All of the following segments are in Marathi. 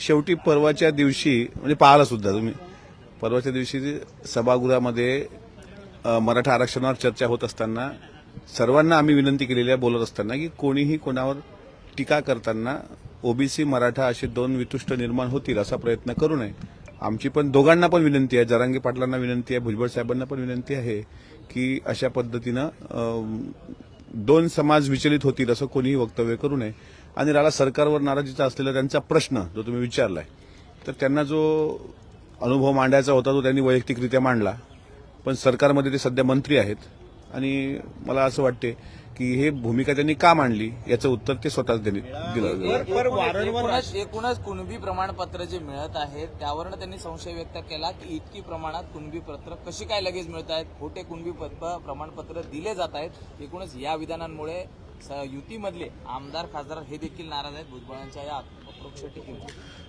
शेवटी परवाच्या दिवशी म्हणजे पाहिला सुद्धा तुम्ही. परवाच्या दिवशी सभागृहामध्ये मराठा आरक्षणावर चर्चा होत असताना सर्वांना आम्ही विनंती केलेली आहे बोलत असताना की कोणीही कोणावर टीका करताना ओबीसी मराठा असे दोन वितुष्ट निर्माण होतील असा प्रयत्न करू नये. आमची पण दोघांना पण विनंती आहे जरांगी पाटलांना विनंती आहे भुजबळ साहेबांना पण विनंती आहे की अशा पद्धतीनं दोन समाज विचलित होतील असं कोणीही वक्तव्य करू नये. आणि राहिला सरकारवर नाराजीचा असलेला त्यांचा प्रश्न जो तुम्ही विचारलाय तर त्यांना जो अनुभव मांडायचा होता तो त्यांनी वैयक्तिकरित्या मांडला. पण सरकारमध्ये ते सध्या मंत्री आहेत. आणि मला असं वाटते की हे भूमिका त्यांनी का मांडली याचं उत्तर ते स्वतःच दिलं वारंवार एकूणच कुणबी प्रमाणपत्र जे मिळत आहेत त्यावरनं त्यांनी संशय व्यक्त केला की इतकी प्रमाणात कुणबी पत्र कशी काय लगेच मिळत आहेत खोटे कुणबी पत्र प्रमाणपत्र दिले जात आहेत. एकूणच या विधानांमुळे युतीमधले आमदार खासदार हे देखील नाराज आहेत. भुजबळांच्या या अप्रोक्ष टीकेमुळे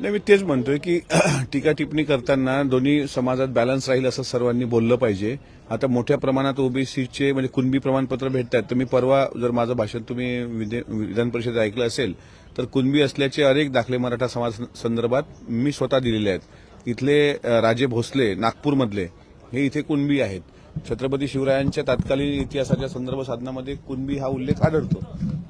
नाही मी तेच म्हणतोय की टीका टिप्पणी करताना दोन्ही समाजात बॅलन्स राहील असं सर्वांनी बोललं पाहिजे. आता मोठ्या प्रमाणात ओबीसीचे म्हणजे कुणबी प्रमाणपत्र भेटत आहेत तर मी परवा जर माझं भाषण तुम्ही विधे- विधान परिषदेत ऐकलं असेल तर कुणबी असल्याचे अनेक दाखले मराठा समाज संदर्भात मी स्वतः दिलेले आहेत. इथले राजे भोसले नागपूरमधले हे इथे कुणबी आहेत. छत्रपती शिवरायांच्या तत्कालीन इतिहासाच्या संदर्भ साधनामध्ये कुणबी हा उल्लेख आढळतो.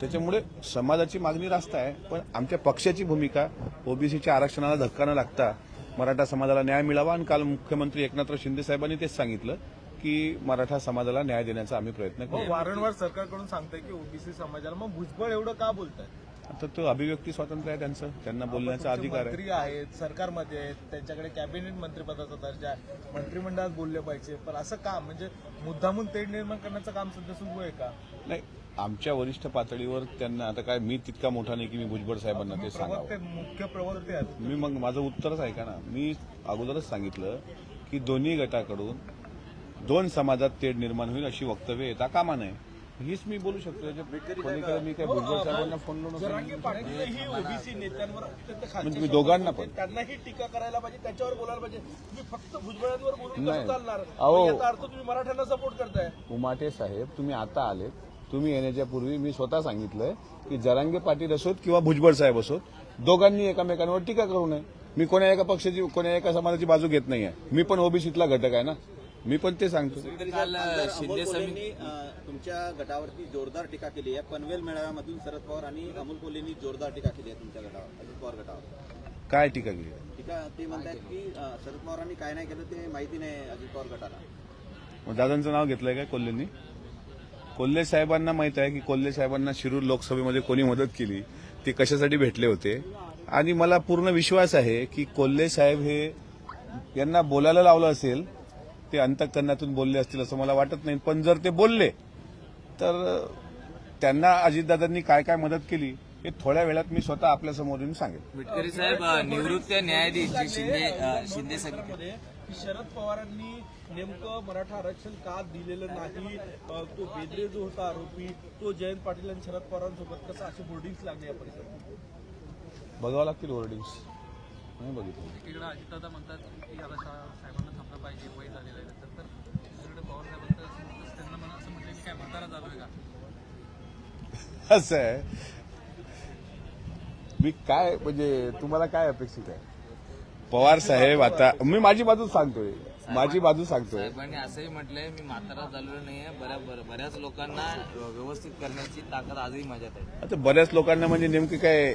त्याच्यामुळे समाजाची मागणी रास्त आहे पण आमच्या पक्षाची भूमिका ओबीसीच्या आरक्षणाला धक्का न लागता मराठा समाजाला न्याय मिळावा आणि काल मुख्यमंत्री एकनाथराव शिंदे साहेबांनी तेच सांगितलं की मराठा समाजाला न्याय देण्याचा आम्ही प्रयत्न मग करू. वारंवार सरकारकडून सांगताय की ओबीसी समाजाला. मग भुजबळ एवढं का बोलताय? आता तो अभिव्यक्ती स्वातंत्र्य आहे त्यांचं. त्यांना बोलण्याचा अधिकार आहे. आहेत सरकारमध्ये आहेत त्यांच्याकडे कॅबिनेट मंत्रिपदाचा दर्जा आहे. मंत्रिमंडळात बोलले पाहिजे. पण असं काम म्हणजे मुद्दामून तेढ निर्माण करण्याचं काम सध्या सुरू आहे का? नाही आमच्या वरिष्ठ पातळीवर त्यांना आता काय मी तितका मोठा नाही की मी भुजबळ साहेबांना ते प्रवक्ते मुख्य प्रवक्ते आहेत. मी मग माझं उत्तरच ऐका ना. मी अगोदरच सांगितलं की दोन्ही गटाकडून दोन समाजात तेढ निर्माण होईल अशी वक्तव्य येता कामा नये हीच मी बोलू शकतो. याच्या मी काय भुजबळ साहेबांना फोन लावून जरांगे पाटील ही ओबीसी नेत्यांवर अत्यंत म्हणजे दोघांना पण. त्यांनाही टीका करायला पाहिजे त्याच्यावर बोलायला पाहिजे. तुम्ही फक्त भुजबळांवर बोलून चालणार? याचा अर्थ तुम्ही मराठ्यांना सपोर्ट करताय. उमाटे साहेब तुम्ही आता आले तुम्ही येण्याच्या पूर्वी मी स्वतः सांगितलंय की जरांगे पाटील असोत किंवा भुजबळ साहेब असोत दोघांनी एकमेकांवर टीका करू नये. मी कोण्या एका पक्षाची कोण्या एका समाजाची बाजू घेत नाहीये. मी पण ओबीसीतला घटक आहे ना. मी पण ते सांगतो. काल शिंदे अमोल समिती तुमच्या गटावरती जोरदार टीका केली आहे. पनवेल मेळाव्यामधून शरद पवार आणि अमोल कोल्हेंनी जोरदार टीका केली आहे तुमच्या गटावर अजित पवार गटावर. काय टीका केली? टीका ते म्हणतात की शरद पवारांनी काय नाही केलं ते माहिती नाही अजित पवार गटाला. मग दादांचं नाव घेतलंय काय कोल्हेंनी? कोल्हे साहेबांना माहीत आहे की कोल्हे साहेबांना शिरूर लोकसभेमध्ये कोणी मदत केली ते कशासाठी भेटले होते? आणि मला पूर्ण विश्वास आहे की कोल्हे साहेब हे यांना बोलायला लावलं असेल ते अंतकरणातून बोलले असतील असं मला वाटत नाही. पण जर ते बोलले तर त्यांना अजितदादांनी काय काय मदत केली हे थोड्या वेळात मी स्वतः आपल्यासमोर येऊन सांगेन. विटकरी साहेब निवृत्त न्यायाधीश शिंदे शिंदे शरद पवारांनी नेमकं मराठा आरक्षण का दिलेलं नाही? तो बेदरे जो होता आरोपी तो जयंत पाटील आणि शरद पवारांसोबत कसं असे बोर्डिंग्स लागले या परिसरात? बघावं लागतील होर्डिंग्स. नाही बघितलं. पाहिजे झालेलं आहे तर तर दुसरीकडे असं त्यांना म्हणा असं म्हटलं की काय म्हातारा चालू आहे का? असं आहे? मी काय म्हणजे तुम्हाला काय अपेक्षित आहे? पवार साहेब आता मी माझी बाजू सांगतोय माझी बाजू सांगतोय. साहेबांनी असंही म्हटलंय मी म्हातारा झालेलो नाहीये बऱ्या बऱ्या- बऱ्याच लोकांना व्यवस्थित करण्याची ताकद आजही माझ्यात आहे. आता बऱ्याच लोकांना म्हणजे नेमकी काय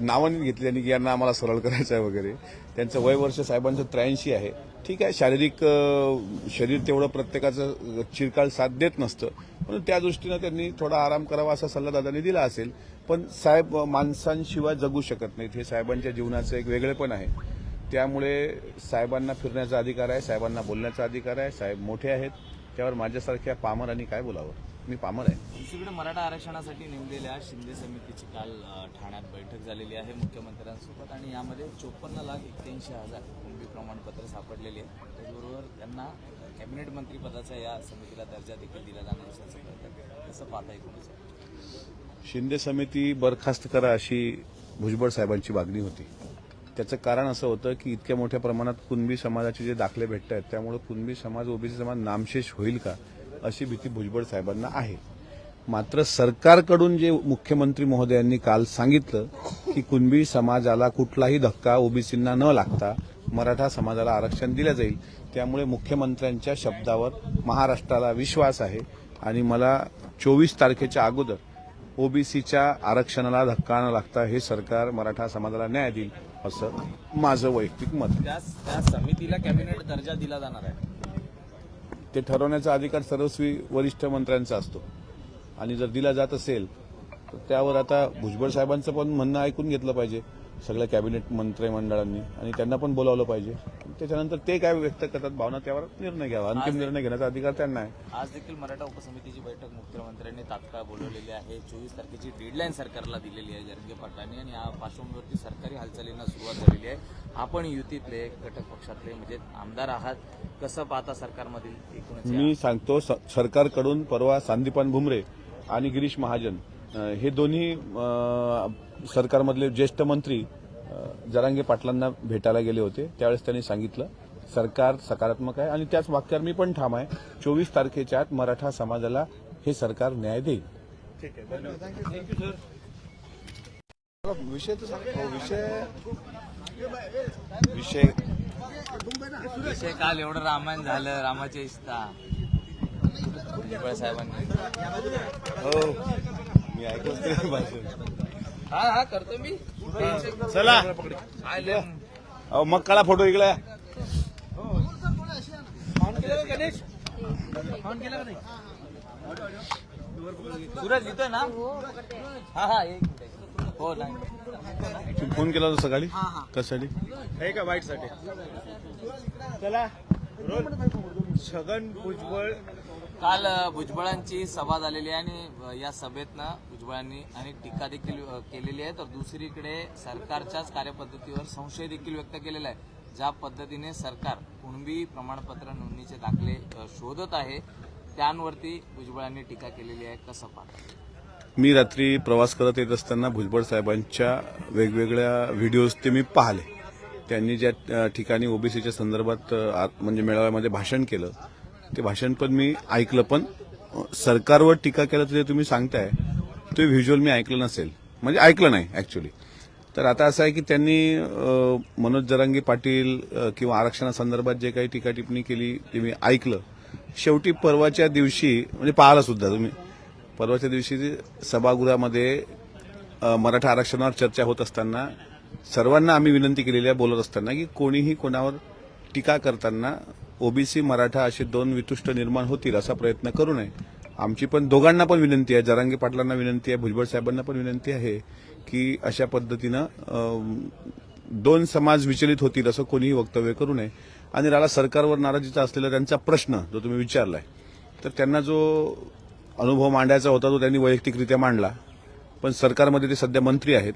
नावाने घेतली आणि की यांना आम्हाला सरळ करायचं आहे वगैरे. त्यांचं वय वर्ष साहेबांचं त्र्याऐंशी आहे. ठीक आहे शारीरिक शरीर तेवढं प्रत्येकाचं चिरकाळ साथ देत नसतं. म्हणून त्या दृष्टीनं त्यांनी थोडा आराम करावा असा सल्ला दादांनी दिला असेल. पण साहेब माणसांशिवाय जगू शकत नाहीत. हे साहेबांच्या जीवनाचं एक वेगळेपण आहे. त्यामुळे साहेबांना फिरण्याचा अधिकार आहे साहेबांना बोलण्याचा अधिकार आहे. साहेब मोठे आहेत. त्यावर माझ्यासारख्या पामरांनी काय बोलावं? मी पामर आहे. दुसरीकडे मराठा आरक्षणासाठी नेमलेल्या शिंदे समितीची काल ठाण्यात बैठक झालेली आहे मुख्यमंत्र्यांसोबत आणि यामध्ये चोपन्न लाख एक्क्याऐंशी हजार कुणबी प्रमाणपत्र सापडलेली आहे. त्याचबरोबर त्यांना कॅबिनेट मंत्रीपदाचा या समितीला दर्जा देखील दिला जाणार असल्याचं कळतं. कसं पाहता एकूणच शिंदे समिती बरखास्त करा अशी भुजबळ साहेबांची मागणी होती. त्याचं कारण असं होतं की इतक्या मोठ्या प्रमाणात कुणबी समाजाचे जे दाखले भेटत आहेत त्यामुळे कुणबी समाज ओबीसी समाज नामशेष होईल का अशी भीती भुजबळ साहेबांना आहे. मात्र सरकारकडून जे मुख्यमंत्री महोदयांनी काल सांगितलं की कुणबी समाजाला कुठलाही धक्का ओबीसींना न लागता मराठा समाजाला आरक्षण दिलं जाईल त्यामुळे मुख्यमंत्र्यांच्या शब्दावर महाराष्ट्राला विश्वास आहे. आणि मला चोवीस तारखेच्या अगोदर ओबीसीच्या आरक्षणाला धक्का न लागता हे सरकार मराठा समाजाला न्याय देईल असं माझं वैयक्तिक मत त्या समितीला कॅबिनेट दर्जा दिला जाणार आहे. ते ठरवण्याचा अधिकार सर्वस्वी वरिष्ठ मंत्र्यांचा असतो. आणि जर दिला जात असेल तर त्यावर आता भुजबळ साहेबांचं पण म्हणणं ऐकून घेतलं पाहिजे सगळ्या कॅबिनेट मंत्रिमंडळांनी आणि त्यांना पण बोलावलं पाहिजे. त्याच्यानंतर ते काय व्यक्त करतात भावना त्यावर निर्णय घ्यावा. अंतिम निर्णय घेण्याचा अधिकार त्यांना आहे. आज देखील मराठा उपसमितीची बैठक मुख्यमंत्र्यांनी तात्काळ बोलवलेली आहे. चोवीस तारखेची डेडलाईन सरकारला दिलेली आहे जरंगे पाटलांनी आणि या पार्श्वभूमीवरती सरकारी हालचालींना सुरुवात झालेली आहे. आपण युतीतले घटक पक्षातले म्हणजे आमदार आहात कसं पाहता सरकारमधील मी सांगतो सरकारकडून परवा संदीपान भुमरे आणि गिरीश महाजन हे दोन्ही सरकारमधले ज्येष्ठ मंत्री जरांगे पाटलांना भेटायला गेले होते. त्यावेळेस त्यांनी सांगितलं सरकार सकारात्मक आहे आणि त्याच वाक्यावर मी पण ठाम आहे. चोवीस तारखेच्या आत मराठा समाजाला हे सरकार न्याय देईल. विषय तर सांग- हो, विषय विषय विषय काल एवढं रामायण झालं रामाच्या इष्टा भुजबळ साहेबांनी हो मी ऐकलं ते भाषण हा हा करतो मी चला आले. अहो मग काढा फोटो इकडे का गणेश का नाही सूरज येतोय ना हा हा एक मिनिट. हो नाही फोन केला होता सकाळी कशासाठी हे का वाईटसाठी चला छगन भुजबळ काल भुजबळांची सभा झालेली आहे आणि या सभेतनं भुजबळांनी अनेक टीका देखील केलेली आहे तर दुसरीकडे सरकारच्याच कार्यपद्धतीवर संशय देखील व्यक्त केलेला आहे ज्या पद्धतीने सरकार कुणबी प्रमाणपत्र नोंदणीचे दाखले शोधत आहे त्यांवरती भुजबळांनी टीका केलेली आहे. कसं पाहत? मी रात्री प्रवास करत येत असताना भुजबळ साहेबांच्या वेगवेगळ्या व्हिडिओज ते मी पाहिले. त्यांनी ज्या ठिकाणी ओबीसीच्या संदर्भात आत- म्हणजे मेळाव्यामध्ये भाषण केलं ते भाषण पण मी ऐकलं पण सरकारवर टीका केलं तरी तुम्ही सांगताय ते व्हिज्युअल मी ऐकलं नसेल. म्हणजे ऐकलं नाही ऍक्च्युली तर आता असं आहे की त्यांनी मनोज जरांगे पाटील किंवा आरक्षणासंदर्भात जे काही टीका टिप्पणी केली ते मी ऐकलं. शेवटी परवाच्या दिवशी म्हणजे पाहिला सुद्धा तुम्ही परवाच्या दिवशी जे सभागृहामध्ये मराठा आरक्षणावर चर्चा होत असताना सर्वांना आम्ही विनंती केलेली आहे बोलत असताना की कोणीही कोणावर टीका करताना ओबीसी मराठा असे दोन वितुष्ट निर्माण होतील असा प्रयत्न करू नये. आमची पण दोघांना पण विनंती आहे जरांगे पाटलांना विनंती आहे भुजबळ साहेबांना पण विनंती आहे की अशा पद्धतीनं दोन समाज विचलित होतील असं कोणीही वक्तव्य करू नये. आणि राहिला सरकारवर नाराजीचा असलेला त्यांचा प्रश्न जो तुम्ही विचारलाय तर त्यांना जो अनुभव मांडायचा होता तो त्यांनी वैयक्तिकरित्या मांडला. पण सरकारमध्ये ते सध्या मंत्री आहेत.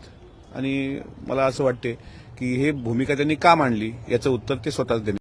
आणि मला असं वाटते की हे भूमिका त्यांनी का मांडली याचं उत्तर ते स्वतःच देणे